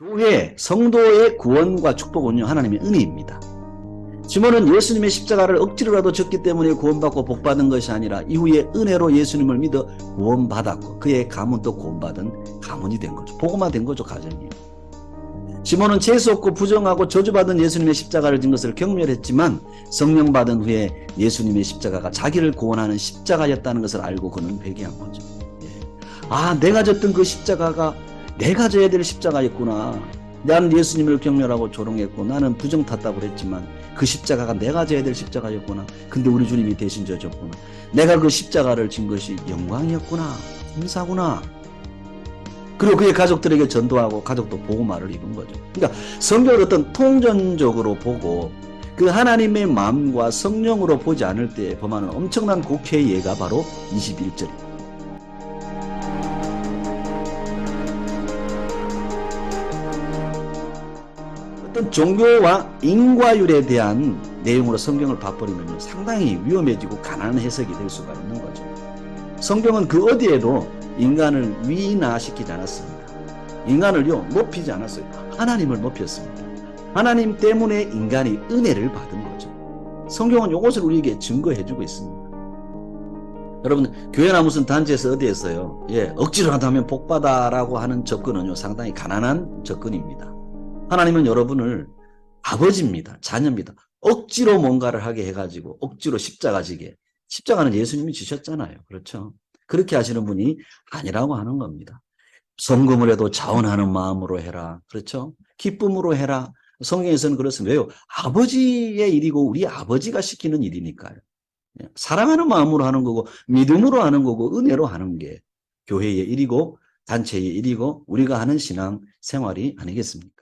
교회, 성도의 구원과 축복은요, 하나님의 은혜입니다. 시몬은 예수님의 십자가를 억지로라도 졌기 때문에 구원받고 복받은 것이 아니라 이후에 은혜로 예수님을 믿어 구원받았고 그의 가문도 구원받은 가문이 된 거죠. 복음화 된 거죠, 가정이. 시몬은 재수 없고 부정하고 저주받은 예수님의 십자가를 진 것을 경멸했지만 성령 받은 후에 예수님의 십자가가 자기를 구원하는 십자가였다는 것을 알고 그는 회개한 거죠. 예. 아, 내가 졌던 그 십자가가 내가 져야 될 십자가였구나. 나는 예수님을 경멸하고 조롱했고 나는 부정 탔다고 그랬지만 그 십자가가 내가 져야 될 십자가였구나. 근데 우리 주님이 대신 져줬구나. 내가 그 십자가를 진 것이 영광이었구나. 감사구나. 그리고 그의 가족들에게 전도하고 가족도 복음화를 입은 거죠. 그러니까 성경을 어떤 통전적으로 보고 그 하나님의 마음과 성령으로 보지 않을 때 범하는 엄청난 곡해의 예가 바로 21절입니다. 어떤 종교와 인과율에 대한 내용으로 성경을 봐버리면 상당히 위험해지고 가난한 해석이 될 수가 있는 거죠. 성경은 그 어디에도 인간을 위인화시키지 않았습니다. 인간을요 높이지 않았어요. 하나님을 높였습니다. 하나님 때문에 인간이 은혜를 받은 거죠. 성경은 이것을 우리에게 증거해주고 있습니다. 여러분 교회나 무슨 단체에서 어디에서요 예 억지로 한다면 복받아라고 하는 접근은요 상당히 가난한 접근입니다. 하나님은 여러분을 아버지입니다. 자녀입니다. 억지로 뭔가를 하게 해가지고 억지로 십자가 지게 십자가는 예수님이 지셨잖아요. 그렇죠? 그렇게 하시는 분이 아니라고 하는 겁니다. 성금을 해도 자원하는 마음으로 해라. 그렇죠? 기쁨으로 해라. 성경에서는 그렇습니다. 왜요? 아버지의 일이고 우리 아버지가 시키는 일이니까요. 예, 사랑하는 마음으로 하는 거고 믿음으로 하는 거고 은혜로 하는 게 교회의 일이고 단체의 일이고 우리가 하는 신앙 생활이 아니겠습니까?